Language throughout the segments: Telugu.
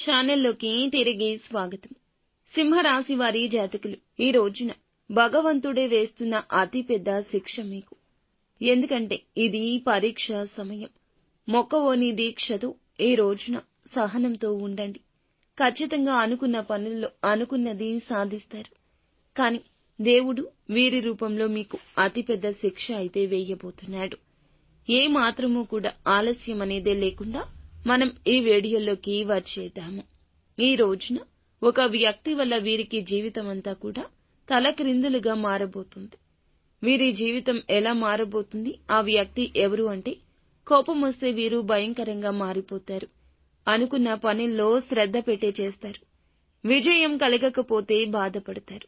ఛానల్లోకి తిరిగి స్వాగతం. సింహరాశి వారి జాతకులు ఈ రోజున భగవంతుడే వేస్తున్న అతి పెద్ద శిక్ష మీకు. ఎందుకంటే ఇది పరీక్ష సమయం. మొక్కవోని దీక్షతో ఈ రోజున సహనంతో ఉండండి. ఖచ్చితంగా అనుకున్న పనుల్లో అనుకున్నది సాధిస్తారు. కానీ దేవుడు వీరి రూపంలో మీకు అతిపెద్ద శిక్ష అయితే వేయబోతున్నాడు. ఏ మాత్రము కూడా ఆలస్యం అనేదే లేకుండా మనం ఈ వీడియోలోకి వచ్చేద్దాము. ఈ రోజున ఒక వ్యక్తి వల్ల వీరికి జీవితం అంతా కూడా తలక్రిందులుగా మారబోతుంది. వీరి జీవితం ఎలా మారబోతుంది? ఆ వ్యక్తి ఎవరు అంటే కోపం వస్తే వీరు భయంకరంగా మారిపోతారు. అనుకున్న పనిలో శ్రద్ధ పెట్టే చేస్తారు. విజయం కలగకపోతే బాధపడతారు.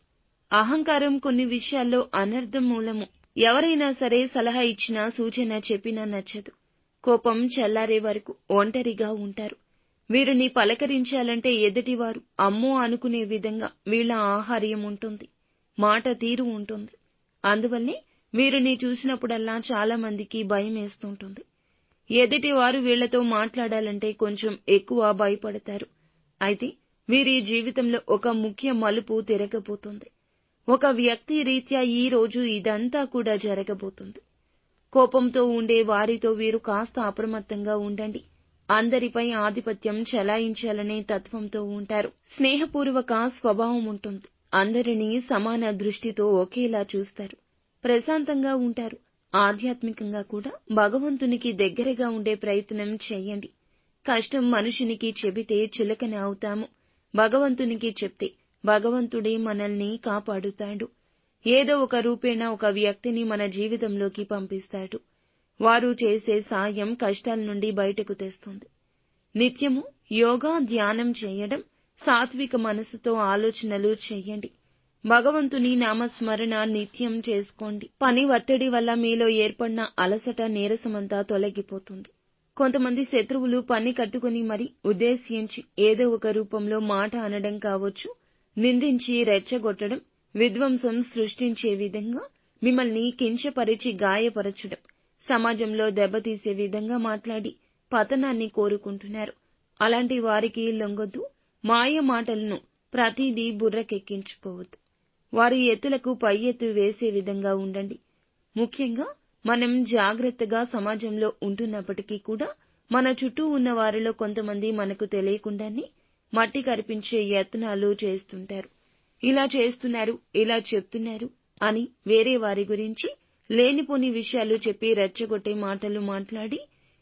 అహంకారం కొన్ని విషయాల్లో అనర్థం మూలము ఎవరైనా సరే సలహా ఇచ్చినా సూచన చెప్పినా నచ్చదు. కోపం చల్లారే వరకు ఒంటరిగా ఉంటారు. వీరిని పలకరించాలంటే ఎదుటివారు అమ్మో అనుకునే విధంగా వీళ్ళ ఆహార్యం ఉంటుంది మాట తీరు ఉంటుంది. అందువల్లే వీరిని చూసినప్పుడల్లా చాలా మందికి భయం వేస్తుంటుంది. ఎదుటివారు వీళ్ళతో మాట్లాడాలంటే కొంచెం ఎక్కువ భయపడతారు. అయితే వీరి జీవితంలో ఒక ముఖ్య మలుపు తిరగబోతుంది. ఒక వ్యక్తి రీత్యా ఈ రోజు ఇదంతా కూడా జరగబోతుంది. కోపంతో ఉండే వారితో వీరు కాస్త అప్రమత్తంగా ఉండండి. అందరిపై ఆధిపత్యం చెలాయించాలనే తత్వంతో ఉంటారు. స్నేహపూర్వక స్వభావం ఉంటుంది. అందరినీ సమాన దృష్టితో ఒకేలా చూస్తారు. ప్రశాంతంగా ఉంటారు. ఆధ్యాత్మికంగా కూడా భగవంతునికి దగ్గరగా ఉండే ప్రయత్నం చేయండి. కష్టం మనుషునికి చెబితే చులకన అవుతాము. భగవంతునికి చెప్తే భగవంతుడే మనల్ని కాపాడుతాడు. ఏదో ఒక రూపేణ ఒక వ్యక్తిని మన జీవితంలోకి పంపిస్తాడు. వారు చేసే సాయం కష్టాల నుండి బయటకు తెస్తుంది. నిత్యము యోగా ధ్యానం చేయడం సాత్విక మనసుతో ఆలోచనలు చేయండి. భగవంతుని నామస్మరణ నిత్యం చేసుకోండి. పని ఒత్తిడి వల్ల మీలో ఏర్పడిన అలసట నీరసమంతా తొలగిపోతుంది. కొంతమంది శత్రువులు పని కట్టుకుని మరి ఉద్దేశించి ఏదో ఒక రూపంలో మాట అనడం కావచ్చు నిందించి రెచ్చగొట్టడం విధ్వంసం సృష్టించే విధంగా మిమ్మల్ని కించపరిచి గాయపరచడం సమాజంలో దెబ్బతీసే విధంగా మాట్లాడి పతనాన్ని కోరుకుంటున్నారు. అలాంటి వారికి లొంగొద్దు. మాయ మాటలను ప్రతిదీ బుర్రకెక్కించుకోవద్దు. వారి ఎత్తులకు పై ఎత్తు వేసే విధంగా ఉండండి. ముఖ్యంగా మనం జాగ్రత్తగా సమాజంలో ఉంటున్నప్పటికీ కూడా మన చుట్టూ ఉన్న వారిలో కొంతమంది మనకు తెలియకుండానే మట్టి కరిపించే యత్నాలు చేస్తుంటారు. ఇలా చేస్తున్నారు ఇలా చెప్తున్నారు అని వేరే వారి గురించి లేనిపోని విషయాలు చెప్పి రెచ్చగొట్టే మాటలు మాట్లాడి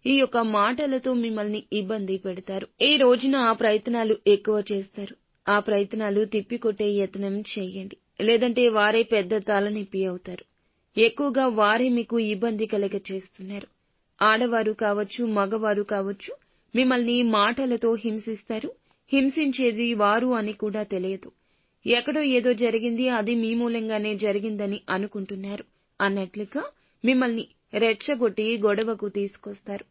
ఈ యొక్క మాటలతో మిమ్మల్ని ఇబ్బంది పెడతారు. ఈ రోజున ఆ ప్రయత్నాలు ఎక్కువ చేస్తారు? ఆ ప్రయత్నాలు తిప్పికొట్టే యత్నం చేయండి. లేదంటే వారే పెద్ద తలనొప్పి అవుతారు. ఎక్కువగా వారే మీకు ఇబ్బంది కలగ చేస్తున్నారు. ఆడవారు కావచ్చు మగవారు కావచ్చు మిమ్మల్ని మాటలతో హింసిస్తారు. హింసించేది వారు అని కూడా తెలియదు. ఎక్కడో ఏదో జరిగింది అది మీ మూలంగానే జరిగిందని అనుకుంటున్నారు. అన్నట్లుగా మిమ్మల్ని రెచ్చగొట్టి గొడవకు తీసుకొస్తారు.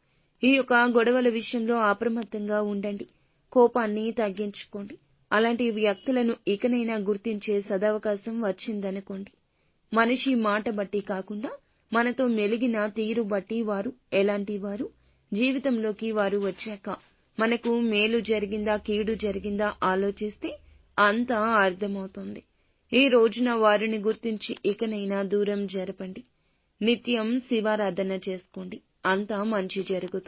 ఈ యొక్క గొడవల విషయంలో అప్రమత్తంగా ఉండండి. కోపాన్ని తగ్గించుకోండి. అలాంటి వ్యక్తులను ఇకనైనా గుర్తించే సదవకాశం వచ్చిందనుకోండి. మనిషి మాట బట్టి కాకుండా మనతో మెలిగిన తీరు బట్టి వారు ఎలాంటి వారు? జీవితంలోకి వారు వచ్చాక మనకు మేలు జరిగిందా కీడు జరిగిందా ఆలోచిస్తే అంతా అర్థమవుతుంది. ఈ రోజున వారిని గుర్తించి ఇకనైనా దూరం జరపండి. నిత్యం శివారాధన చేసుకోండి. అంతా మంచి జరుగుతుంది.